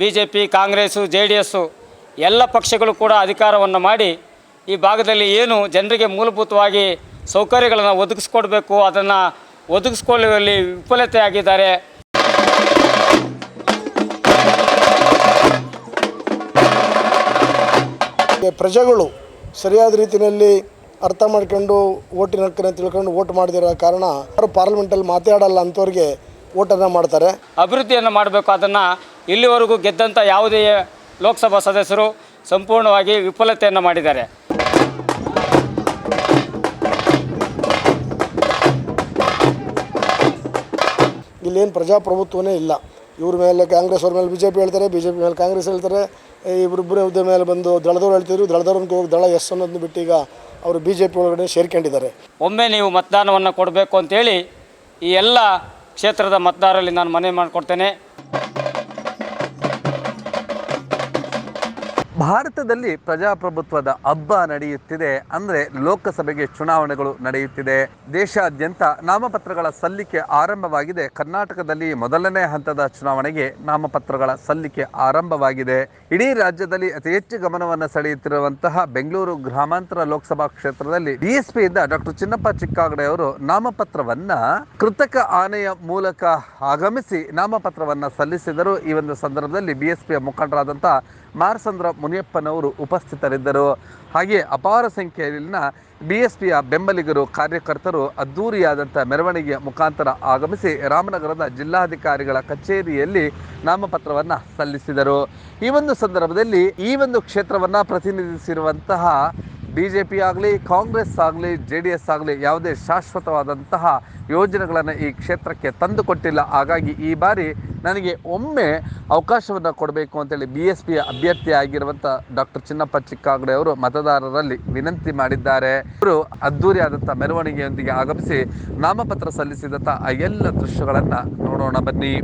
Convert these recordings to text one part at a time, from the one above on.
B J P Congress, J D S ಎಲ್ಲ ಪಕ್ಷಗಳು ಕೂಡ ಅಧಿಕಾರವನ್ನು ಮಾಡಿ ಈ ಭಾಗದಲ್ಲಿ ಏನು ಜನರಿಗೆ ಮೂಲಭೂತವಾಗಿ ಸೌಕರ್ಯಗಳನ್ನು ಒದಗಿಸ್ಕೊಡ್ಬೇಕು, ಅದನ್ನು ಒದಗಿಸ್ಕೊಳ್ಳುವಲ್ಲಿ ವಿಫಲತೆ ಆಗಿದ್ದಾರೆ ಈ ಪ್ರಜೆಗಳು ಸರಿಯಾದ ರೀತಿಯಲ್ಲಿ ಅರ್ಥ ಮಾಡ್ಕೊಂಡು ಓಟಿನ ಹಕ್ಕನ್ನು ತಿಳ್ಕೊಂಡು ಓಟ್ ಮಾಡದಿರೋ ಕಾರಣ ಯಾರು ಪಾರ್ಲಿಮೆಂಟಲ್ಲಿ ಮಾತಾಡಲ್ಲ ಅಂಥವ್ರಿಗೆ ಓಟನ್ನು ಮಾಡ್ತಾರೆ. ಅಭಿವೃದ್ಧಿಯನ್ನು ಮಾಡಬೇಕು ಅದನ್ನು ಇಲ್ಲಿವರೆಗೂ ಗೆದ್ದಂಥ ಯಾವುದೇ ಲೋಕಸಭಾ ಸದಸ್ಯರು ಸಂಪೂರ್ಣವಾಗಿ ವಿಫಲತೆಯನ್ನು ಮಾಡಿದ್ದಾರೆ. ಇಲ್ಲೇನು ಪ್ರಜಾಪ್ರಭುತ್ವನೇ ಇಲ್ಲ. ಇವ್ರ ಮೇಲೆ ಕಾಂಗ್ರೆಸ್ ಅವ್ರ ಮೇಲೆ ಬಿ ಜೆ ಪಿ ಹೇಳ್ತಾರೆ ಬಿ ಜೆ ಪಿ ಮೇಲೆ ಕಾಂಗ್ರೆಸ್ ಹೇಳ್ತಾರೆ. ಇಬ್ಬರಿಬ್ಬರ ಹುದ್ದೆ ಮೇಲೆ ಬಂದು ದಳದವ್ರು ಹೇಳ್ತಿದ್ರು ದಳದವ್ರನ್ನ ಹೋಗಿ ದಳ ಎಸ್ ಅನ್ನೋದನ್ನ ಬಿಟ್ಟು ಈಗ ಅವರು ಬಿ ಜೆ ಪಿ ಒಳಗಡೆ ಸೇರ್ಕೊಂಡಿದ್ದಾರೆ. ಒಮ್ಮೆ ನೀವು ಮತದಾನವನ್ನು ಕೊಡಬೇಕು ಅಂತೇಳಿ ಈ ಎಲ್ಲ ಕ್ಷೇತ್ರದ ಮತದಾರರಲ್ಲಿ ನಾನು ಮನವಿ ಮಾಡಿಕೊಡ್ತೇನೆ. ಭಾರತದಲ್ಲಿ ಪ್ರಜಾಪ್ರಭುತ್ವದ ಹಬ್ಬ ನಡೆಯುತ್ತಿದೆ ಅಂದರೆ ಲೋಕಸಭೆಗೆ ಚುನಾವಣೆಗಳು ನಡೆಯುತ್ತಿದೆ. ದೇಶಾದ್ಯಂತ ನಾಮಪತ್ರಗಳ ಸಲ್ಲಿಕೆ ಆರಂಭವಾಗಿದೆ. ಕರ್ನಾಟಕದಲ್ಲಿ ಮೊದಲನೇ ಹಂತದ ಚುನಾವಣೆಗೆ ನಾಮಪತ್ರಗಳ ಸಲ್ಲಿಕೆ ಆರಂಭವಾಗಿದೆ. ಇಡೀ ರಾಜ್ಯದಲ್ಲಿ ಅತಿ ಹೆಚ್ಚು ಗಮನವನ್ನು ಸೆಳೆಯುತ್ತಿರುವಂತಹ ಬೆಂಗಳೂರು ಗ್ರಾಮಾಂತರ ಲೋಕಸಭಾ ಕ್ಷೇತ್ರದಲ್ಲಿ ಡಿಎಸ್ಪಿಯಿಂದ ಡಾಕ್ಟರ್ ಚಿನ್ನಪ್ಪ ಚಿಕ್ಕಾಗಡೆ ಅವರು ನಾಮಪತ್ರವನ್ನ ಕೃತಕ ಆನೆಯ ಮೂಲಕ ಆಗಮಿಸಿ ನಾಮಪತ್ರವನ್ನ ಸಲ್ಲಿಸಿದರು. ಈ ಒಂದು ಸಂದರ್ಭದಲ್ಲಿ ಬಿಎಸ್ಪಿಯ ಮುಖಂಡರಾದಂಥ ಮಾರಸಂದ್ರ ಮುನಿಯಪ್ಪನವರು ಉಪಸ್ಥಿತರಿದ್ದರು. ಹಾಗೆ ಅಪಾರ ಸಂಖ್ಯೆಯಲ್ಲಿನ ಬಿ ಎಸ್ ಪಿಯ ಬೆಂಬಲಿಗರು, ಕಾರ್ಯಕರ್ತರು ಅದ್ದೂರಿಯಾದಂಥ ಮೆರವಣಿಗೆಯ ಮುಖಾಂತರ ಆಗಮಿಸಿ ರಾಮನಗರದ ಜಿಲ್ಲಾಧಿಕಾರಿಗಳ ಕಚೇರಿಯಲ್ಲಿ ನಾಮಪತ್ರವನ್ನು ಸಲ್ಲಿಸಿದರು. ಈ ಒಂದು ಸಂದರ್ಭದಲ್ಲಿ ಈ ಒಂದು ಕ್ಷೇತ್ರವನ್ನು ಪ್ರತಿನಿಧಿಸಿರುವಂತಹ ಬಿ ಜೆ ಪಿ ಆಗಲಿ, ಕಾಂಗ್ರೆಸ್ ಆಗಲಿ ಜೆ ಡಿ ಎಸ್ ಆಗಲಿ ಯಾವುದೇ ಶಾಶ್ವತವಾದಂತಹ ಯೋಜನೆಗಳನ್ನು ಈ ಕ್ಷೇತ್ರಕ್ಕೆ ತಂದುಕೊಟ್ಟಿಲ್ಲ. ಹಾಗಾಗಿ ಈ ಬಾರಿ ನನಗೆ ಒಮ್ಮೆ ಅವಕಾಶವನ್ನು ಕೊಡಬೇಕು ಅಂತೇಳಿ ಬಿ ಎಸ್ ಪಿಯ ಅಭ್ಯರ್ಥಿಯಾಗಿರುವಂಥ ಡಾಕ್ಟರ್ ಚಿನ್ನಪ್ಪ ಚಿಕ್ಕಾಗಡೆ ಅವರು ಮತದಾರರಲ್ಲಿ ವಿನಂತಿ ಮಾಡಿದ್ದಾರೆ. ಅವರು ಅದ್ದೂರಿಯಾದಂಥ ಮೆರವಣಿಗೆಯೊಂದಿಗೆ ಆಗಮಿಸಿ ನಾಮಪತ್ರ ಸಲ್ಲಿಸಿದಂಥ ಆ ಎಲ್ಲ ದೃಶ್ಯಗಳನ್ನು ನೋಡೋಣ ಬನ್ನಿ.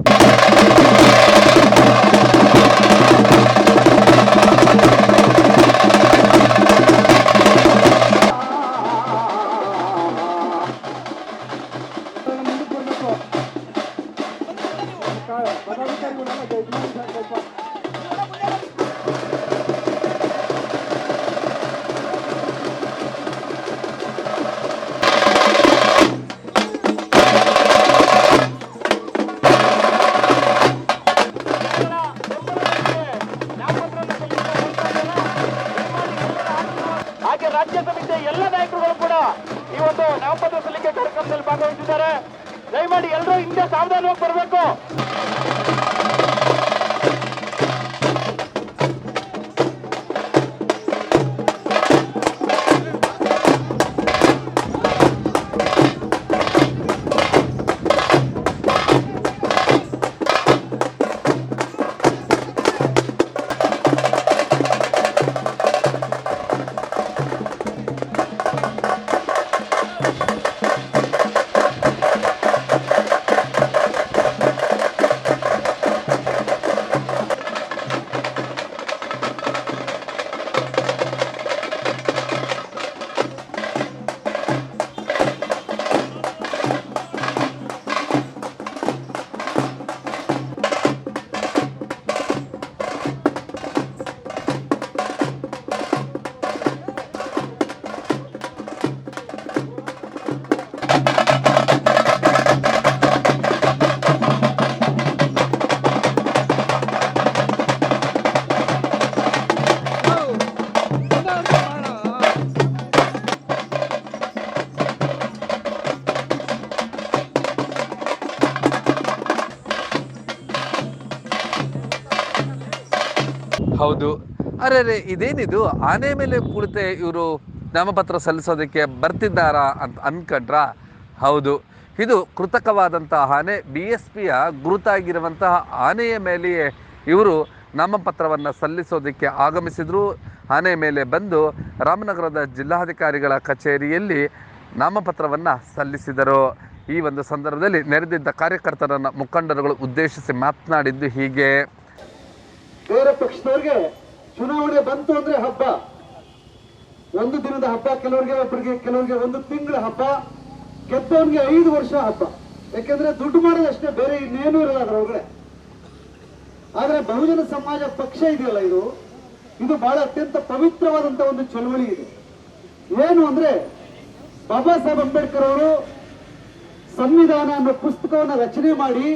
ರಾಜ್ಯ ಸಮಿತಿಯ ಎಲ್ಲ ನಾಯಕರುಗಳು ಕೂಡ ಈ ಒಂದು ನಾಮಪತ್ರ ಸಲ್ಲಿಕೆ ಕಾರ್ಯಕ್ರಮದಲ್ಲಿ ಭಾಗವಹಿಸಿದ್ದಾರೆ. ದಯಮಾಡಿ ಎಲ್ಲರೂ ಹಿಂದೆ ಸಾವಧಾನವಾಗಿ ಬರಬೇಕು. ಹೌದು. ಅರೆ ಇದೇನಿದು? ಆನೆ ಮೇಲೆ ಕುಳಿತೆ ಇವರು ನಾಮಪತ್ರ ಸಲ್ಲಿಸೋದಕ್ಕೆ ಬರ್ತಿದ್ದಾರಾ ಅಂತ ಅನ್ಕೊಂಡ್ರಾ? ಹೌದು. ಇದು ಕೃತಕವಾದಂತಹ ಆನೆ ಬಿ ಎಸ್ ಪಿಯ ಗುರುತಾಗಿರುವಂತಹ ಆನೆಯ ಮೇಲೆಯೇ ಇವರು ನಾಮಪತ್ರವನ್ನು ಸಲ್ಲಿಸೋದಕ್ಕೆ ಆಗಮಿಸಿದ್ರು. ಆನೆ ಮೇಲೆ ಬಂದು ರಾಮನಗರದ ಜಿಲ್ಲಾಧಿಕಾರಿಗಳ ಕಚೇರಿಯಲ್ಲಿ ನಾಮಪತ್ರವನ್ನು ಸಲ್ಲಿಸಿದರು. ಈ ಒಂದು ಸಂದರ್ಭದಲ್ಲಿ ನೆರೆದಿದ್ದ ಕಾರ್ಯಕರ್ತರನ್ನು ಮುಖಂಡರುಗಳು ಉದ್ದೇಶಿಸಿ ಮಾತನಾಡಿದ್ದು ಹೀಗೆ. ಬೇರೆ ಪಕ್ಷದವ್ರಿಗೆ ಚುನಾವಣೆ ಬಂತು ಅಂದ್ರೆ ಹಬ್ಬ. ಒಂದು ದಿನದ ಹಬ್ಬ, ಕೆಲವರಿಗೆ ಒಬ್ಬರಿಗೆ ಕೆಲವರಿಗೆ ಒಂದು ತಿಂಗಳ ಹಬ್ಬ, ಗೆದ್ದವನ್ಗೆ ಐದು ವರ್ಷ ಹಬ್ಬ. ಯಾಕೆಂದ್ರೆ ದುಡ್ಡು ಮಾಡೋದಷ್ಟೇ ಬೇರೆ ಇನ್ನೇನು ಇರಲ್ಲ ಅದ್ರೊಳಗಡೆ. ಆದ್ರೆ ಬಹುಜನ ಸಮಾಜ ಪಕ್ಷ ಇದೆಯಲ್ಲ ಇದು? ಇದು ಬಹಳ ಅತ್ಯಂತ ಪವಿತ್ರವಾದಂತ ಒಂದು ಚಳವಳಿ ಇದೆ. ಏನು ಅಂದ್ರೆ ಬಾಬಾ ಸಾಹೇಬ್ ಅಂಬೇಡ್ಕರ್ ಅವರು ಸಂವಿಧಾನ ಅನ್ನೋ ಪುಸ್ತಕವನ್ನು ರಚನೆ ಮಾಡಿ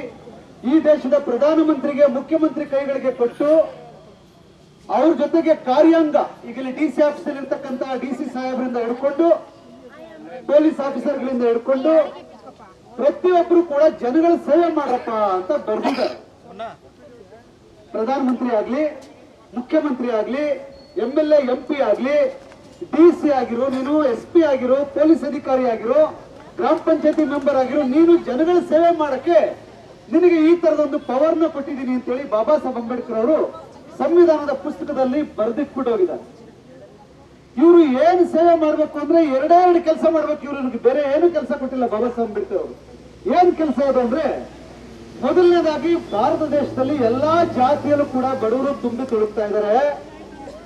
ಈ ದೇಶದ ಪ್ರಧಾನಮಂತ್ರಿಗೆ, ಮುಖ್ಯಮಂತ್ರಿ ಕೈಗಳಿಗೆ ಕೊಟ್ಟು ಅವ್ರ ಜೊತೆಗೆ ಕಾರ್ಯಾಂಗ, ಈಗಲೇ ಡಿ ಸಿ ಆಫೀಸಲ್ಲಿ ಇರ್ತಕ್ಕಂತಹ ಡಿ ಸಿ ಸಾಹೇಬರಿಂದ ಹಿಡ್ಕೊಂಡು, ಪೊಲೀಸ್ ಆಫೀಸರ್ಗಳಿಂದ ಹಿಡ್ಕೊಂಡು ಪ್ರತಿಯೊಬ್ಬರು ಕೂಡ ಜನಗಳ ಸೇವೆ ಮಾಡಪ್ಪ ಅಂತ ಬರೆದಿದ್ದಾರೆ. ಪ್ರಧಾನಮಂತ್ರಿ ಆಗ್ಲಿ, ಮುಖ್ಯಮಂತ್ರಿ ಆಗ್ಲಿ, ಎಂ ಎಲ್ ಎಂ ಪಿ ಆಗ್ಲಿ, ಡಿ ಸಿ ಆಗಿರೋ ನೀನು, ಎಸ್ ಪಿ ಆಗಿರೋ, ಪೊಲೀಸ್ ಅಧಿಕಾರಿ ಆಗಿರೋ, ಗ್ರಾಮ ಪಂಚಾಯತಿ ಮೆಂಬರ್ ಆಗಿರೋ, ನೀನು ಜನಗಳ ಸೇವೆ ಮಾಡಕ್ಕೆ ನಿನಗೆ ಈ ತರದ ಒಂದು ಪವರ್ನ ಕೊಟ್ಟಿದ್ದೀನಿ ಅಂತೇಳಿ ಬಾಬಾ ಸಾಹೇಬ್ ಅಂಬೇಡ್ಕರ್ ಅವರು ಸಂವಿಧಾನದ ಪುಸ್ತಕದಲ್ಲಿ ಬರೆದಿಟ್ಬಿಟ್ಟು ಹೋಗಿದ್ದಾರೆ ಇವರು ಏನು ಸೇವೆ ಮಾಡ್ಬೇಕು ಅಂದ್ರೆ ಎರಡೇ ಎರಡು ಕೆಲಸ ಮಾಡ್ಬೇಕು ಇವ್ರಿಗೆ ಬೇರೆ ಏನು ಕೆಲಸ ಕೊಟ್ಟಿಲ್ಲ ಬಾಬಾ ಸಾಹೇಬ್ ಅಂಬೇಡ್ಕರ್ ಅವರು ಏನ್ ಕೆಲಸ ಅದು ಅಂದ್ರೆ ಮೊದಲನೇದಾಗಿ ಭಾರತ ದೇಶದಲ್ಲಿ ಎಲ್ಲಾ ಜಾತಿಯಲ್ಲೂ ಕೂಡ ಬಡವರು ತುಂಬಿ ತುಳುಕ್ತಾ ಇದ್ದಾರೆ.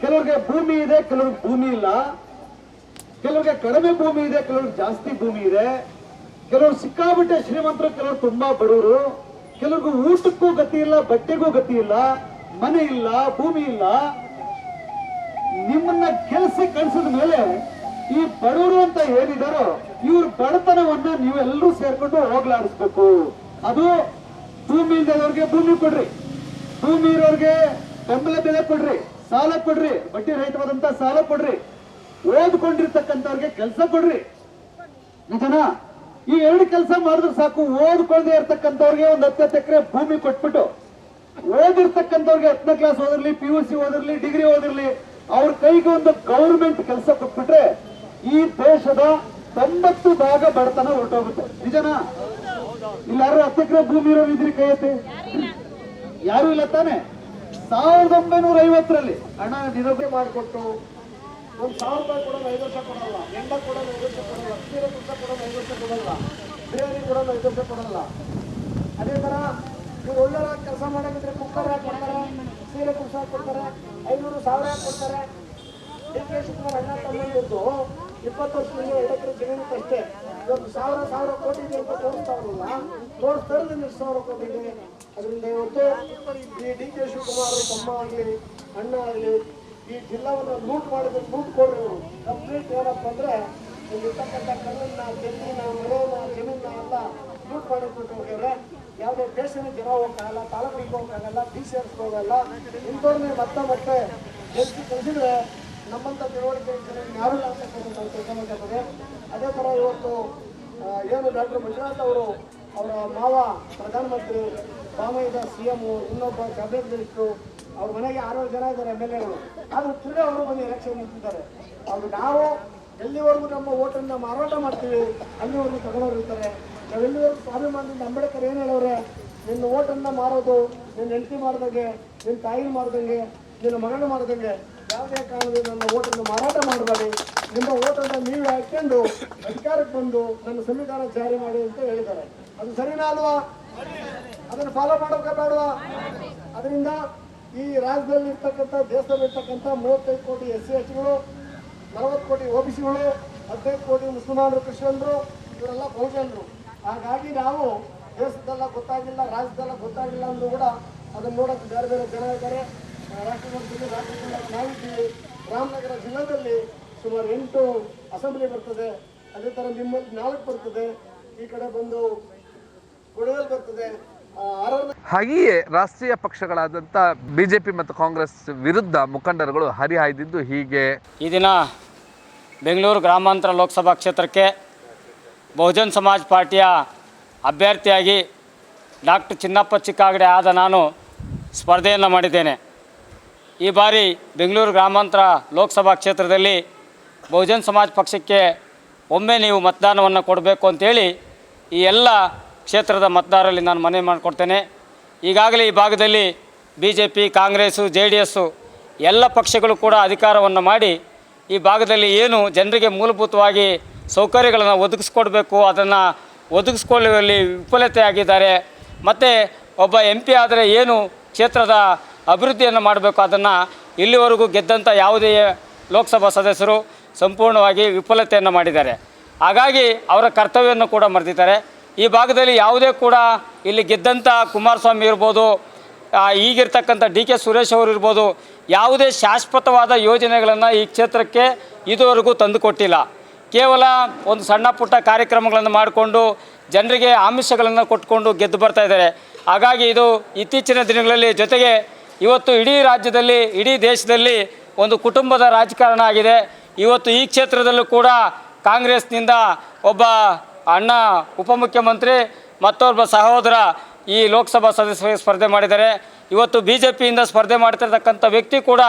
ಕೆಲವರಿಗೆ ಭೂಮಿ ಇದೆ, ಕೆಲವ್ರಿಗೆ ಭೂಮಿ ಇಲ್ಲ. ಕೆಲವ್ರಿಗೆ ಕಡಿಮೆ ಭೂಮಿ ಇದೆ, ಕೆಲವ್ರಿಗೆ ಜಾಸ್ತಿ ಭೂಮಿ ಇದೆ. ಕೆಲವರು ಸಿಕ್ಕಾಬಿಟ್ಟೆ ಶ್ರೀಮಂತರು, ಕೆಲವರು ತುಂಬಾ ಬಡವರು. ಕೆಲವ್ರಿಗೂ ಊಟಕ್ಕೂ ಗತಿ ಇಲ್ಲ, ಬಟ್ಟೆಗೂ ಗತಿ ಇಲ್ಲ, ಮನೆ ಇಲ್ಲ, ಭೂಮಿ ಇಲ್ಲ. ನಿಮ್ಮನ್ನ ಕೆಲಸ ಕಳಿಸಿದ ಮೇಲೆ ಈ ಬಡವರು ಅಂತ ಏನಿದಾರೋ, ಇವ್ರ ಬಡತನವನ್ನ ನೀವೆಲ್ಲರೂ ಸೇರ್ಕೊಂಡು ಹೋಗ್ಲಾಡಿಸ್ಬೇಕು. ಅದು ಭೂಮಿ ಇಲ್ಲದವ್ರಿಗೆ ಭೂಮಿ ಕೊಡ್ರಿ. ಭೂಮಿ ಇರೋರ್ಗೆ ಬೆಂಬಲ ಬೆಲೆ ಕೊಡ್ರಿ, ಸಾಲ ಕೊಡ್ರಿ, ಬಡ್ಡಿ ರಹಿತವಾದಂತ ಸಾಲ ಕೊಡ್ರಿ. ಓದ್ಕೊಂಡಿರ್ತಕ್ಕಂಥವ್ರಿಗೆ ಕೆಲಸ ಕೊಡ್ರಿ. ನಿಜನಾ? ಈ ಎರಡು ಕೆಲಸ ಮಾಡಿದ್ರೆ ಸಾಕು ಓದ್ಕೊಳ್ದೆ ಇರ್ತಕ್ಕಂಥವ್ರಿಗೆ ಒಂದ್ ಹತ್ತು ಎಕರೆ ಭೂಮಿ ಕೊಟ್ಬಿಟ್ಟು, ಓದಿರ್ತಕ್ಕಂಥವ್ರಿಗೆ ಹತ್ತನೇ ಕ್ಲಾಸ್ ಓದಿರ್ಲಿ ಪಿ ಯು ಸಿ ಓದಿರ್ಲಿ ಡಿಗ್ರಿ ಓದಿರ್ಲಿ, ಅವ್ರ ಕೈಗೆ ಒಂದು ಗೌರ್ಮೆಂಟ್ ಕೆಲಸ ಕೊಟ್ಬಿಟ್ರೆ ಈ ದೇಶದ ತೊಂಬತ್ತು ಭಾಗ ಬಡತನ ಹೊರಟೋಗುತ್ತೆ ನಿಜನಾ? ಇಲ್ಲಾರು ಹತ್ತು ಎಕರೆ ಭೂಮಿ ಇರೋರು ಇದ್ರಿ ಕೈ ಎತ್ತಿ ಯಾರು ಇಲ್ಲ ತಾನೆ? ಸಾವಿರದ ಒಂಬೈನೂರ ಐವತ್ತರಲ್ಲಿ ಹಣ ನಿರೋಗ ಮಾಡಿಕೊಟ್ಟು ಒಂದು ಸಾವಿರ ರೂಪಾಯಿ ಕೊಡೋದು ಐದು ವರ್ಷ ಕೊಡಲ್ಲ. ಎಂಡ ಕೊಡೋದು ಐದು ವರ್ಷ ಕೊಡಲ್ಲ. ಸೀರೆ ಕುರ್ಸ ಕೊಡೋದು ಐದು ವರ್ಷ ಕೊಡಲ್ಲ. ಬಿರಿಯಾನಿ ಕೊಡೋದು ಐದು ವರ್ಷ ಕೊಡಲ್ಲ. ಅದೇ ತರ ನೀವು ಒಳ್ಳೆಯ ಕೆಲಸ ಮಾಡೋದಿದ್ರೆ ಕುಕ್ಕರ್ ಕೊಡ್ತಾರೆ. ಸೀರೆ ಕುರ್ಸ ಕೊಡ್ತಾರೆ. ಐನೂರು ಸಾವಿರ ಕೊಡ್ತಾರೆ. ಡಿ ಕೆ ಶಿವಕುಮಾರ್ ಅಣ್ಣ ತಮ್ಮಂದಿದ್ದು ಇಪ್ಪತ್ತು ವರ್ಷದಿಂದ ಜಮೀನು ಅಷ್ಟೇ. ಇವತ್ತು ಸಾವಿರ ಸಾವಿರ ಕೋಟಿ ಅಂತ ತೋರಿಸ್ತಾ ಇರೋದು ಎಷ್ಟು ಸಾವಿರ ಕೋಟಿ ಇದೆ. ಅದರಿಂದ ಇವತ್ತು ಈ ಡಿ ಕೆ ಶಿವಕುಮಾರ್ ತಮ್ಮ ಆಗಲಿ, ಅಣ್ಣ ಆಗಲಿ ಈ ಜಿಲ್ಲಾವನ್ನು ಲೂಟ್ ಮಾಡಿದ್ರೆ ಲೂಟ್ ಕೊಡ್ರಿ ಅವರು. ಕಂಪ್ಲೀಟ್ ಏನಪ್ಪ ಅಂದ್ರೆ ಇಲ್ಲಿರ್ತಕ್ಕಂಥ ಕಲ್ಲನ್ನ ಜಮೀನ ಮನೆಯನ್ನ ಜಮೀನ ಎಲ್ಲ ಲೂಟ್ ಮಾಡಿಬಿಟ್ಟು ಹೋಗ್ಯಾರೆ ಯಾವುದೇ ದೇಶದ ಜನ ಹೋಗಲ್ಲ ತಾಲೂಕಿಗೆ ಹೋಗಕ್ಕಾಗಲ್ಲ ಡಿ ಸಿ ಹೋಗಲ್ಲ. ಇಂಥವ್ರನ್ನೇ ಮತ್ತೆ ಮತ್ತೆ ಹೆಚ್ಚು ಕಳಿಸಿದ್ರೆ ನಮ್ಮಂತ ತಿಳುವಳಿಕೆ ಯಾರು ಕೆಲಸ ಅದೇ ಥರ ಇವತ್ತು ಏನು ಡಾಕ್ಟರ್ ಮಂಜುನಾಥ್ ಅವರು ಅವರ ಮಾವ ಪ್ರಧಾನಮಂತ್ರಿ, ಬಾಮೈದ ಸಿ ಎಂ ಇನ್ನೊಬ್ಬ ಕ್ಯಾಬಿನೆಟ್ ಮಿನಿಸ್ಟ್ರು ಅವ್ರ ಮನೆಗೆ ಆರೇಳು ಜನ ಇದ್ದಾರೆ ಎಂ ಎಲ್ ಎಗಳು. ಆದ್ರೆ ಅವರು ಬಂದು ಎಲೆಕ್ಷನ್ ನಿಂತಿದ್ದಾರೆ. ಅವ್ರು ನಾವು ಎಲ್ಲಿವರೆಗೂ ನಮ್ಮ ಓಟನ್ನ ಮಾರಾಟ ಮಾಡ್ತೀವಿ, ಅಲ್ಲಿವರೆಗೂ ತಗೊಂಡವ್ರು ಇರ್ತಾರೆ ನಾವೆಲ್ಲಿವರೆಗೂ ಮಾಡಿದ್ರೆ ಅಂಬೇಡ್ಕರ್ ಏನು ಹೇಳವ್ರೆ ನಿನ್ನ ಓಟನ್ನ ಮಾರೋದು, ನಿನ್ನ ಹೆಂಡತಿ ಮಾಡ್ದಂಗೆ, ನಿನ್ನ ತಾಯಿ ಮಾಡ್ದಂಗೆ, ನಿನ್ನ ಮಗನ ಮಾಡ್ದಂಗೆ, ಯಾವುದೇ ಕಾರಣದಿಂದ ನನ್ನ ಓಟನ್ನು ಮಾರಾಟ ಮಾಡಬೇಡಿ. ನಿಮ್ಮ ಓಟನ್ನು ನೀವೇ ಹಾಕೊಂಡು ಅಧಿಕಾರಕ್ಕೆ ಬಂದು ನನ್ನ ಸಂವಿಧಾನ ಜಾರಿ ಮಾಡಿ ಅಂತ ಹೇಳಿದ್ದಾರೆ. ಅದು ಸರಿನಾ ಅಲ್ವಾ? ಅದನ್ನು ಫಾಲೋ ಮಾಡೋಕೆ ಬೇಡವಾ ಅದರಿಂದ ಈ ರಾಜ್ಯದಲ್ಲಿ ಇರ್ತಕ್ಕಂಥ, ದೇಶದಲ್ಲಿ ಇರ್ತಕ್ಕಂಥ ಮೂವತ್ತೈದು ಕೋಟಿ ಎಸ್ ಸಿ ಎಚ್ಗಳು ನಲವತ್ತು ಕೋಟಿ ಒ ಬಿ ಸಿಗಳು, ಹದಿನೈದು ಕೋಟಿ ಮುಸಲ್ಮಾನರು, ಕ್ರಿಶ್ಚಿಯನ್ರು, ಇವರೆಲ್ಲ ಬಹುಜನರು. ಹಾಗಾಗಿ ನಾವು ದೇಶದೆಲ್ಲ ಗೊತ್ತಾಗಿಲ್ಲ, ರಾಜ್ಯದೆಲ್ಲ ಗೊತ್ತಾಗಿಲ್ಲ ಅಂದ್ರೂ ಕೂಡ ಅದನ್ನು ನೋಡೋಕೆ ಬೇರೆ ಬೇರೆ ಜನ ಇದ್ದಾರೆ. ರಾಷ್ಟ್ರಮಟ್ಟದಲ್ಲಿ ರಾಜ್ಯದಲ್ಲಿ ನಾವಿದ್ದೀವಿ ರಾಮನಗರ ಜಿಲ್ಲೆಯಲ್ಲಿ ಸುಮಾರು ಎಂಟು ಅಸೆಂಬ್ಲಿ ಬರ್ತದೆ. ಅದೇ ಥರ ನಿಮ್ಮಲ್ಲಿ ನಾಲ್ಕು ಬರ್ತದೆ. ಈ ಕಡೆ ಬಂದು ಗುಡದಲ್ಲಿ ಬರ್ತದೆ. ಹಾಗೆಯೇ ರಾಷ್ಟ್ರೀಯ ಪಕ್ಷಗಳಾದಂಥ ಬಿಜೆಪಿ ಮತ್ತು ಕಾಂಗ್ರೆಸ್ ವಿರುದ್ಧ ಮುಖಂಡರುಗಳು ಹರಿಹಾಯ್ದಿದ್ದು ಹೀಗೆ. ಈ ದಿನ ಬೆಂಗಳೂರು ಗ್ರಾಮಾಂತರ ಲೋಕಸಭಾ ಕ್ಷೇತ್ರಕ್ಕೆ ಬಹುಜನ್ ಸಮಾಜ್ ಪಾರ್ಟಿಯ ಅಭ್ಯರ್ಥಿಯಾಗಿ ಡಾಕ್ಟರ್ ಚಿನ್ನಪ್ಪ ಚಿಕ್ಕಾಗಡೆ ಆದ ನಾನು ಸ್ಪರ್ಧೆಯನ್ನು ಮಾಡಿದ್ದೇನೆ. ಈ ಬಾರಿ ಬೆಂಗಳೂರು ಗ್ರಾಮಾಂತರ ಲೋಕಸಭಾ ಕ್ಷೇತ್ರದಲ್ಲಿ ಬಹುಜನ್ ಸಮಾಜ್ ಪಕ್ಷಕ್ಕೆ ಒಮ್ಮೆ ನೀವು ಮತದಾನವನ್ನು ಕೊಡಬೇಕು ಅಂತೇಳಿ ಈ ಎಲ್ಲ ಕ್ಷೇತ್ರದ ಮತದಾರರಲ್ಲಿ ನಾನು ಮನವಿ ಮಾಡಿಕೊಡ್ತೇನೆ. ಈಗಾಗಲೇ ಈ ಭಾಗದಲ್ಲಿ B J P Congress J D S ಎಲ್ಲ ಪಕ್ಷಗಳು ಕೂಡ ಅಧಿಕಾರವನ್ನು ಮಾಡಿ ಈ ಭಾಗದಲ್ಲಿ ಏನು ಜನರಿಗೆ ಮೂಲಭೂತವಾಗಿ ಸೌಕರ್ಯಗಳನ್ನು ಒದಗಿಸ್ಕೊಡ್ಬೇಕು, ಅದನ್ನು ಒದಗಿಸ್ಕೊಳ್ಳುವಲ್ಲಿ ವಿಫಲತೆ ಆಗಿದ್ದಾರೆ ಮತ್ತು ಒಬ್ಬ ಎಂ ಪಿ ಆದರೆ ಏನು ಕ್ಷೇತ್ರದ ಅಭಿವೃದ್ಧಿಯನ್ನು ಮಾಡಬೇಕು ಅದನ್ನು ಇಲ್ಲಿವರೆಗೂ ಗೆದ್ದಂಥ ಯಾವುದೇ ಲೋಕಸಭಾ ಸದಸ್ಯರು ಸಂಪೂರ್ಣವಾಗಿ ವಿಫಲತೆಯನ್ನು ಮಾಡಿದ್ದಾರೆ. ಹಾಗಾಗಿ ಅವರ ಕರ್ತವ್ಯವನ್ನು ಕೂಡ ಮರೆತಿದ್ದಾರೆ. ಈ ಭಾಗದಲ್ಲಿ ಯಾವುದೇ ಕೂಡ ಇಲ್ಲಿ ಗೆದ್ದಂಥ ಕುಮಾರಸ್ವಾಮಿ ಇರ್ಬೋದು ಈಗಿರ್ತಕ್ಕಂಥ ಡಿ ಕೆ ಸುರೇಶ್ ಅವರು ಇರ್ಬೋದು, ಯಾವುದೇ ಶಾಶ್ವತವಾದ ಯೋಜನೆಗಳನ್ನು ಈ ಕ್ಷೇತ್ರಕ್ಕೆ ಇದುವರೆಗೂ ತಂದುಕೊಟ್ಟಿಲ್ಲ. ಕೇವಲ ಒಂದು ಸಣ್ಣ ಪುಟ್ಟ ಕಾರ್ಯಕ್ರಮಗಳನ್ನು ಮಾಡಿಕೊಂಡು ಜನರಿಗೆ ಆಮಿಷಗಳನ್ನು ಕೊಟ್ಕೊಂಡು ಗೆದ್ದು ಬರ್ತಾ ಇದ್ದಾರೆ. ಹಾಗಾಗಿ ಇದು ಇತ್ತೀಚಿನ ದಿನಗಳಲ್ಲಿ ಜೊತೆಗೆ ಇವತ್ತು ಇಡೀ ರಾಜ್ಯದಲ್ಲಿ, ಇಡೀ ದೇಶದಲ್ಲಿ ಒಂದು ಕುಟುಂಬದ ರಾಜಕಾರಣ ಆಗಿದೆ. ಇವತ್ತು ಈ ಕ್ಷೇತ್ರದಲ್ಲೂ ಕೂಡ ಕಾಂಗ್ರೆಸ್ನಿಂದ ಒಬ್ಬ ಅಣ್ಣ ಉಪಮುಖ್ಯಮಂತ್ರಿ ಮತ್ತೊಬ್ಬ ಸಹೋದರ ಈ ಲೋಕಸಭಾ ಸದಸ್ಯರಿಗೆ ಸ್ಪರ್ಧೆ ಮಾಡಿದ್ದಾರೆ. ಇವತ್ತು ಬಿ ಜೆ ಪಿಯಿಂದ ಸ್ಪರ್ಧೆ ಮಾಡ್ತಿರ್ತಕ್ಕಂಥ ವ್ಯಕ್ತಿ ಕೂಡ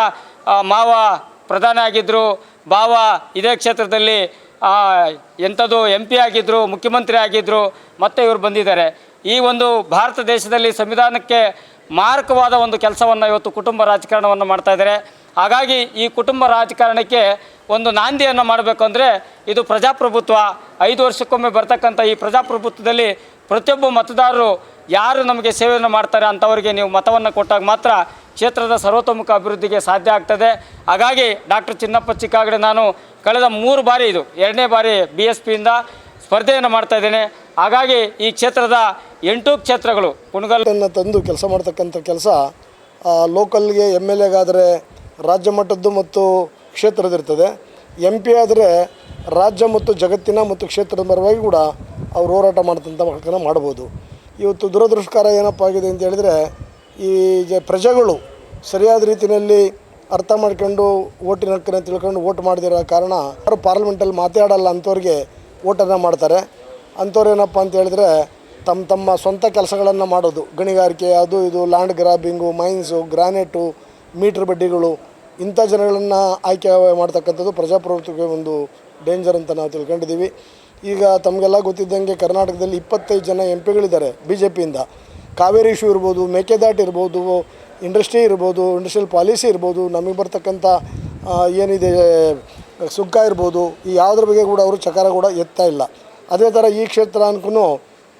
ಮಾವ ಪ್ರಧಾನಿ ಆಗಿದ್ದರು ಬಾವ ಇದೇ ಕ್ಷೇತ್ರದಲ್ಲಿ ಎಂಥದ್ದು ಎಂ ಪಿ ಆಗಿದ್ದರು ಮುಖ್ಯಮಂತ್ರಿ ಆಗಿದ್ದರು ಮತ್ತೆ ಇವರು ಬಂದಿದ್ದಾರೆ. ಈ ಒಂದು ಭಾರತ ದೇಶದಲ್ಲಿ ಸಂವಿಧಾನಕ್ಕೆ ಮಾರಕವಾದ ಒಂದು ಕೆಲಸವನ್ನು ಇವತ್ತು ಕುಟುಂಬ ರಾಜಕಾರಣವನ್ನು ಮಾಡ್ತಾ ಇದ್ದಾರೆ. ಹಾಗಾಗಿ ಈ ಕುಟುಂಬ ರಾಜಕಾರಣಕ್ಕೆ ಒಂದು ನಾಂದಿಯನ್ನು ಮಾಡಬೇಕು ಅಂದರೆ ಇದು ಪ್ರಜಾಪ್ರಭುತ್ವ. ಐದು ವರ್ಷಕ್ಕೊಮ್ಮೆ ಬರ್ತಕ್ಕಂಥ ಈ ಪ್ರಜಾಪ್ರಭುತ್ವದಲ್ಲಿ ಪ್ರತಿಯೊಬ್ಬ ಮತದಾರರು ಯಾರು ನಮಗೆ ಸೇವೆಯನ್ನು ಮಾಡ್ತಾರೆ ಅಂಥವರಿಗೆ ನೀವು ಮತವನ್ನು ಕೊಟ್ಟಾಗ ಮಾತ್ರ ಕ್ಷೇತ್ರದ ಸರ್ವತೋಮುಖ ಅಭಿವೃದ್ಧಿಗೆ ಸಾಧ್ಯ ಆಗ್ತದೆ. ಹಾಗಾಗಿ ಡಾಕ್ಟರ್ ಚಿನ್ನಪ್ಪ ಚಿಕ್ಕಾಗಡೆ ನಾನು ಕಳೆದ ಮೂರು ಬಾರಿ ಇದು, ಎರಡನೇ ಬಾರಿ ಬಿ ಎಸ್ ಪಿಯಿಂದ ಸ್ಪರ್ಧೆಯನ್ನು ಮಾಡ್ತಾ ಇದ್ದೇನೆ. ಹಾಗಾಗಿ ಈ ಕ್ಷೇತ್ರದ ಎಂಟು ಕ್ಷೇತ್ರಗಳು ಕುಣಗಲ್ಲನ್ನು ತಂದು ಕೆಲಸ ಮಾಡ್ತಕ್ಕಂಥ ಕೆಲಸ ಲೋಕಲ್ಗೆ ಎಂ ಎಲ್ ಎಗಾದರೆ ರಾಜ್ಯ ಮಟ್ಟದ್ದು ಮತ್ತು ಕ್ಷೇತ್ರದಿರ್ತದೆ ಎಂ ಪಿ ಆದರೆ ರಾಜ್ಯ ಮತ್ತು ಜಗತ್ತಿನ ಮತ್ತು ಕ್ಷೇತ್ರದ ಪರವಾಗಿ ಕೂಡ ಅವ್ರು ಹೋರಾಟ ಮಾಡ್ತಂಥ ಮಾಡ್ಬೋದು. ಇವತ್ತು ದುರದೃಷ್ಟಕರ ಏನಪ್ಪ ಆಗಿದೆ ಅಂತ ಹೇಳಿದರೆ, ಈ ಜ ಪ್ರಜೆಗಳು ಸರಿಯಾದ ರೀತಿಯಲ್ಲಿ ಅರ್ಥ ಮಾಡ್ಕೊಂಡು ಓಟಿನ ಹಕ್ಕನ್ನು ತಿಳ್ಕೊಂಡು ಓಟ್ ಮಾಡದಿರೋ ಕಾರಣ ಯಾರು ಪಾರ್ಲಿಮೆಂಟಲ್ಲಿ ಮಾತಾಡಲ್ಲ ಅಂಥವ್ರಿಗೆ ಓಟನ್ನು ಮಾಡ್ತಾರೆ. ಅಂಥವ್ರು ಏನಪ್ಪ ಅಂತ ಹೇಳಿದ್ರೆ, ತಮ್ಮ ತಮ್ಮ ಸ್ವಂತ ಕೆಲಸಗಳನ್ನು ಮಾಡೋದು. ಗಣಿಗಾರಿಕೆ, ಅದು ಇದು land grabbing mines granite metre ಬಡ್ಡಿಗಳು ಇಂಥ ಜನಗಳನ್ನು ಆಯ್ಕೆ ಮಾಡ್ತಕ್ಕಂಥದ್ದು ಪ್ರಜಾಪ್ರಭುತ್ವಕ್ಕೆ ಒಂದು ಡೇಂಜರ್ ಅಂತ ನಾವು ತಿಳ್ಕೊಂಡಿದ್ದೀವಿ. ಈಗ ತಮಗೆಲ್ಲ ಗೊತ್ತಿದ್ದಂಗೆ ಕರ್ನಾಟಕದಲ್ಲಿ ಇಪ್ಪತ್ತೈದು ಜನ ಎಂ ಪಿಗಳಿದ್ದಾರೆ ಬಿ ಜೆ ಪಿಯಿಂದ ಕಾವೇರಿ ಇಶ್ಯೂ ಇರ್ಬೋದು, ಮೇಕೆದಾಟ್ ಇರ್ಬೋದು ಇಂಡಸ್ಟ್ರಿ ಇರ್ಬೋದು ಇಂಡಸ್ಟ್ರಿಯಲ್ ಪಾಲಿಸಿ ಇರ್ಬೋದು, ನಮಗೆ ಬರ್ತಕ್ಕಂಥ ಏನಿದೆ, ಸುಗ್ಗ ಇರ್ಬೋದು, ಈ ಯಾವುದ್ರ ಬಗ್ಗೆ ಕೂಡ ಅವರು ಚಕಾರ ಕೂಡ ಎತ್ತಾ ಇಲ್ಲ. ಅದೇ ಥರ ಈ ಕ್ಷೇತ್ರ ಅನ್ಕೂ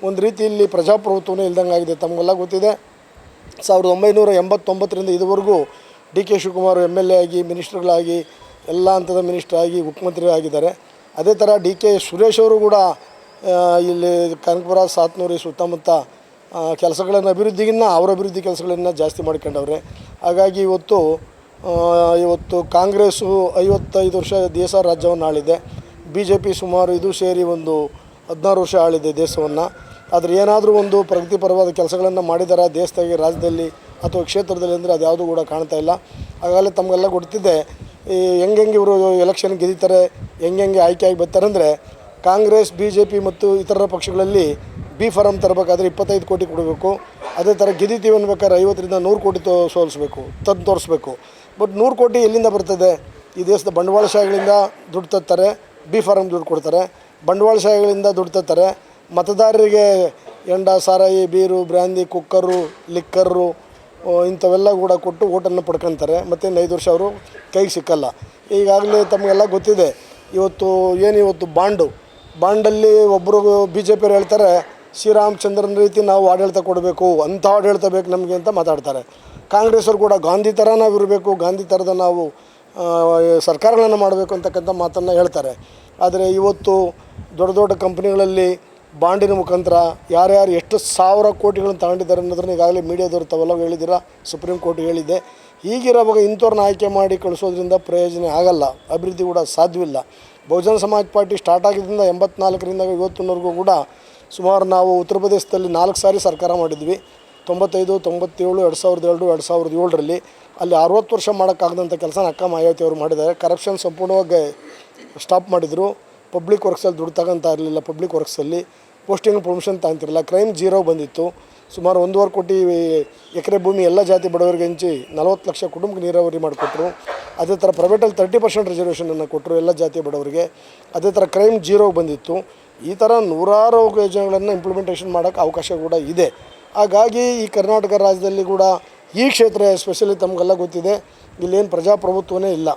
ಒಂದು ರೀತಿಯಲ್ಲಿ ಪ್ರಜಾಪ್ರಭುತ್ವನೇ ಇಲ್ದಂಗೆ ಆಗಿದೆ ತಮಗೆಲ್ಲ ಗೊತ್ತಿದೆ. ಸಾವಿರದ ಒಂಬೈನೂರ ಎಂಬತ್ತೊಂಬತ್ತರಿಂದ ಇದುವರೆಗೂ D K Shivakumar M L A ಆಗಿ, ಮಿನಿಸ್ಟರ್ಗಳಾಗಿ, ಎಲ್ಲ ಹಂತದ ಮಿನಿಸ್ಟರ್ ಆಗಿ ಮುಖ್ಯಮಂತ್ರಿ ಆಗಿದ್ದಾರೆ ಅದೇ ಥರ ಡಿ ಕೆ ಸುರೇಶ್ ಅವರು ಕೂಡ ಇಲ್ಲಿ ಕನಕಪುರ, ಸಾತ್ನೂರಿ ಸುತ್ತಮುತ್ತ ಕೆಲಸಗಳನ್ನು, ಅಭಿವೃದ್ಧಿಗಿನ್ನ ಅವರ ಅಭಿವೃದ್ಧಿ ಕೆಲಸಗಳನ್ನು ಜಾಸ್ತಿ ಮಾಡ್ಕೊಂಡವ್ರೆ. ಹಾಗಾಗಿ ಇವತ್ತು ಇವತ್ತು ಕಾಂಗ್ರೆಸ್ಸು ಐವತ್ತೈದು ವರ್ಷ ದೇಶ ರಾಜ್ಯವನ್ನು ಆಳಿದೆ. ಬಿ ಜೆ ಪಿ ಸುಮಾರು ಇದು ಸೇರಿ ಒಂದು ಹದಿನಾರು ವರ್ಷ ಆಳಿದೆ ದೇಶವನ್ನು. ಆದರೆ ಏನಾದರೂ ಒಂದು ಪ್ರಗತಿಪರವಾದ ಕೆಲಸಗಳನ್ನು ಮಾಡಿದಾರ ದೇಶದಾಗಿ, ರಾಜ್ಯದಲ್ಲಿ ಅಥವಾ ಕ್ಷೇತ್ರದಲ್ಲಿ ಅಂದರೆ ಅದು ಯಾವುದೂ ಕೂಡ ಕಾಣ್ತಾ ಇಲ್ಲ. ಆಗಲೇ ತಮಗೆಲ್ಲ ಗೊತ್ತಿದೆ, ಈ ಹೆಂಗೆಂಗೆ ಇವರು ಎಲೆಕ್ಷನ್ ಗೆದ್ದಿತಾರೆ ಹೆಂಗೆ ಆಯ್ಕೆಯಾಗಿ ಬರ್ತಾರೆ ಅಂದರೆ ಕಾಂಗ್ರೆಸ್ ಬಿ ಜೆ ಪಿ ಮತ್ತು ಇತರ ಪಕ್ಷಗಳಲ್ಲಿ ಬಿ ಫಾರಮ್ ತರಬೇಕಾದ್ರೆ ಇಪ್ಪತ್ತೈದು ಕೋಟಿ ಕೊಡಬೇಕು. ಅದೇ ಥರ ಗೆದಿತೀವಿ ಅನ್ಬೇಕಾದ್ರೆ ಐವತ್ತರಿಂದ ನೂರು ಕೋಟಿ ತೋ ಸೋಲಿಸ್ಬೇಕು, ತಂದು ತೋರಿಸ್ಬೇಕು. ಬಟ್ ನೂರು ಕೋಟಿ ಎಲ್ಲಿಂದ ಬರ್ತದೆ? ಈ ದೇಶದ ಬಂಡವಾಳಶಾಹಿಗಳಿಂದ ದುಡ್ಡು ತರ್ತಾರೆ ಬಿ ಫಾರಮ್ ದುಡ್ಡು ಕೊಡ್ತಾರೆ. ಬಂಡವಾಳಶಾಹಿಗಳಿಂದ ದುಡ್ಡು ತರ್ತಾರೆ. ಮತದಾರರಿಗೆ ಎಂಡ, ಸಾರಾಯಿ, ಬೀರು, ಬ್ರ್ಯಾಂದಿ, ಕುಕ್ಕರು, ಲಿಕ್ಕರು ಇಂಥವೆಲ್ಲ ಕೂಡ ಕೊಟ್ಟು ಓಟನ್ನು ಪಡ್ಕೊತಾರೆ. ಮತ್ತು ಐದು ವರ್ಷ ಅವರು ಕೈಗೆ ಸಿಕ್ಕಲ್ಲ. ಈಗಾಗಲೇ ತಮಗೆಲ್ಲ ಗೊತ್ತಿದೆ, ಇವತ್ತು ಏನು ಇವತ್ತು ಬಾಂಡು. ಬಾಂಡಲ್ಲಿ ಒಬ್ಬರು ಬಿ ಜೆ ಪಿಯವ್ರು ಹೇಳ್ತಾರೆ ಶ್ರೀರಾಮಚಂದ್ರನ ರೀತಿ ನಾವು ಆಡಳಿತ ಕೊಡಬೇಕು, ಅಂಥ ಆಡಳಿತ ಬೇಕು ನಮಗೆ ಅಂತ ಮಾತಾಡ್ತಾರೆ. ಕಾಂಗ್ರೆಸ್ಸರು ಕೂಡ ಗಾಂಧಿ ಥರ ನಾವು ಇರಬೇಕು, ಗಾಂಧಿ ಥರದ ನಾವು ಸರ್ಕಾರಗಳನ್ನು ಮಾಡಬೇಕು ಅಂತಕ್ಕಂಥ ಮಾತನ್ನು ಹೇಳ್ತಾರೆ. ಆದರೆ ಇವತ್ತು ದೊಡ್ಡ ದೊಡ್ಡ ಕಂಪ್ನಿಗಳಲ್ಲಿ ಬಾಂಡಿನ ಮುಖಾಂತರ ಯಾರ್ಯಾರು ಎಷ್ಟು ಸಾವಿರ ಕೋಟಿಗಳನ್ನು ತಗೊಂಡಿದ್ದಾರೆ ಅನ್ನೋದನ್ನ ಈಗಾಗಲೇ ಮೀಡಿಯಾದವರು ತಾವೆಲ್ಲ ಹೇಳಿದ್ದೀರಾ? ಸುಪ್ರೀಂ ಕೋರ್ಟ್ ಹೇಳಿದೆ ಹೀಗಿರೋವಾಗ ಇಂಥವ್ರನ್ನ ಆಯ್ಕೆ ಮಾಡಿ ಕಳಿಸೋದ್ರಿಂದ ಪ್ರಯೋಜನ ಆಗಲ್ಲ, ಅಭಿವೃದ್ಧಿ ಕೂಡ ಸಾಧ್ಯವಿಲ್ಲ. ಬಹುಜನ ಸಮಾಜ ಪಾರ್ಟಿ ಸ್ಟಾರ್ಟ್ ಆಗಿದ್ದರಿಂದ ಎಂಬತ್ನಾಲ್ಕರಿಂದ ಇವತ್ತಿನವರೆಗೂ ಕೂಡ ಸುಮಾರು ನಾವು ಉತ್ತರ ಪ್ರದೇಶದಲ್ಲಿ ನಾಲ್ಕು ಸಾರಿ ಸರ್ಕಾರ ಮಾಡಿದ್ವಿ. ತೊಂಬತ್ತೈದು, ತೊಂಬತ್ತೇಳು, ಎರಡು ಸಾವಿರದ ಎರಡು ಎರಡು ಸಾವಿರದ ಏಳರಲ್ಲಿ. ಅಲ್ಲಿ ಅರವತ್ತು ವರ್ಷ ಮಾಡೋಕ್ಕಾಗದಂಥ ಕೆಲಸ ಅಕ್ಕ ಮಾಯಾವತಿ ಅವರು ಮಾಡಿದ್ದಾರೆ. ಕರಪ್ಷನ್ ಸಂಪೂರ್ಣವಾಗಿ ಸ್ಟಾಪ್ ಮಾಡಿದರು. ಪಬ್ಲಿಕ್ ವರ್ಕ್ಸಲ್ಲಿ ದುಡ್ಡು ತಗೊಂತ ಇರಲಿಲ್ಲ ಪಬ್ಲಿಕ್ ವರ್ಕ್ಸಲ್ಲಿ. ಪೋಸ್ಟಿಂಗ್ ಪ್ರಮೋಷನ್ ತಗೊಂತಿರಲಿಲ್ಲ. ಕ್ರೈಮ್ ಜೀರೋ ಬಂದಿತ್ತು. ಸುಮಾರು ಒಂದೂವರೆ ಕೋಟಿ ಎಕರೆ ಭೂಮಿ ಎಲ್ಲ ಜಾತಿ ಬಡವರಿಗೆ ಹಂಚಿ ನಲವತ್ತು ಲಕ್ಷ ಕುಟುಂಬಕ್ಕೆ ನೀರಾವರಿ ಮಾಡಿಕೊಟ್ರು. ಅದೇ ಥರ ಪ್ರೈವೇಟಲ್ಲಿ ತರ್ಟಿ ಪರ್ಸೆಂಟ್ ರಿಸರ್ವೇಷನನ್ನು ಕೊಟ್ಟರು ಎಲ್ಲ ಜಾತಿ ಬಡವರಿಗೆ. ಅದೇ ಥರ ಕ್ರೈಮ್ ಜೀರೋ ಬಂದಿತ್ತು. ಈ ಥರ ನೂರಾರು ಯೋಜನೆಗಳನ್ನು ಇಂಪ್ಲಿಮೆಂಟೇಷನ್ ಮಾಡೋಕ್ಕೆ ಅವಕಾಶ ಕೂಡ ಇದೆ. ಹಾಗಾಗಿ ಈ ಕರ್ನಾಟಕ ರಾಜ್ಯದಲ್ಲಿ ಕೂಡ ಈ ಕ್ಷೇತ್ರ ಎಸ್ಪೆಷಲಿ ತಮಗೆಲ್ಲ ಗೊತ್ತಿದೆ. ಇಲ್ಲೇನು ಪ್ರಜಾಪ್ರಭುತ್ವನೇ ಇಲ್ಲ.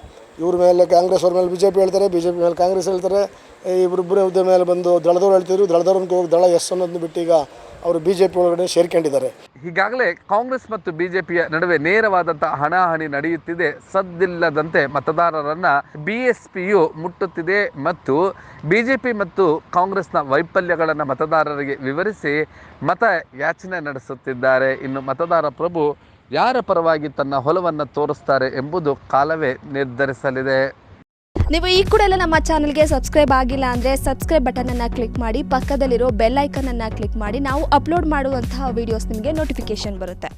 ಇವ್ರ ಮೇಲೆ ಕಾಂಗ್ರೆಸ್ ಅವ್ರ ಮೇಲೆ ಬಿ ಜೆ ಪಿ ಹೇಳ್ತಾರೆ ಬಿ ಜೆ ಪಿ ಮೇಲೆ ಕಾಂಗ್ರೆಸ್ ಹೇಳ್ತಾರೆ. ಇಬ್ಬರಿಬ್ಬರ ಹುದ್ದೆ ಮೇಲೆ ಬಂದು ದಳದವ್ರು ಹೇಳ್ತಿದ್ರು, ದಳದವ್ರನ್ನ ಹೋಗಿ ದಳ ಎಸ್ ಅನ್ನೋದನ್ನ ಬಿಟ್ಟು ಈಗ ಅವರು ಬಿ ಜೆ ಪಿ ಒಳಗಡೆ ಸೇರ್ಕೊಂಡಿದ್ದಾರೆ. ಈಗಾಗಲೇ ಕಾಂಗ್ರೆಸ್ ಮತ್ತು ಬಿಜೆಪಿಯ ನಡುವೆ ನೇರವಾದಂಥ ಹಣಾಹಣಿ ನಡೆಯುತ್ತಿದೆ. ಸದ್ದಿಲ್ಲದಂತೆ ಮತದಾರರನ್ನ ಪಿಯು ಮುಟ್ಟುತ್ತಿದೆ ಮತ್ತು ಬಿಜೆಪಿ ಮತ್ತು ಕಾಂಗ್ರೆಸ್ನ ವೈಫಲ್ಯಗಳನ್ನು ಮತದಾರರಿಗೆ ವಿವರಿಸಿ ಮತ ಯಾಚನೆ ನಡೆಸುತ್ತಿದ್ದಾರೆ. ಇನ್ನು ಮತದಾರ ಪ್ರಭು ಯಾರ ಪರವಾಗಿ ತನ್ನ ಹೊಲವನ್ನು ತೋರಿಸ್ತಾರೆ ಎಂಬುದು ಕಾಲವೇ ನಿರ್ಧರಿಸಲಿದೆ. ನೀವು ಈ ಕೂಡ ಎಲ್ಲ ನಮ್ಮ ಚಾನಲ್ಗೆ ಸಬ್ಸ್ಕ್ರೈಬ್ ಆಗಿಲ್ಲ ಅಂದರೆ ಸಬ್ಸ್ಕ್ರೈಬ್ ಬಟನನ್ನು ಕ್ಲಿಕ್ ಮಾಡಿ, ಪಕ್ಕದಲ್ಲಿರೋ ಬೆಲ್ ಐಕನನ್ನು ಕ್ಲಿಕ್ ಮಾಡಿ, ನಾವು ಅಪ್ಲೋಡ್ ಮಾಡುವಂತಹ ವಿಡಿಯೋಸ್ ನಿಮಗೆ ನೋಟಿಫಿಕೇಶನ್ ಬರುತ್ತೆ.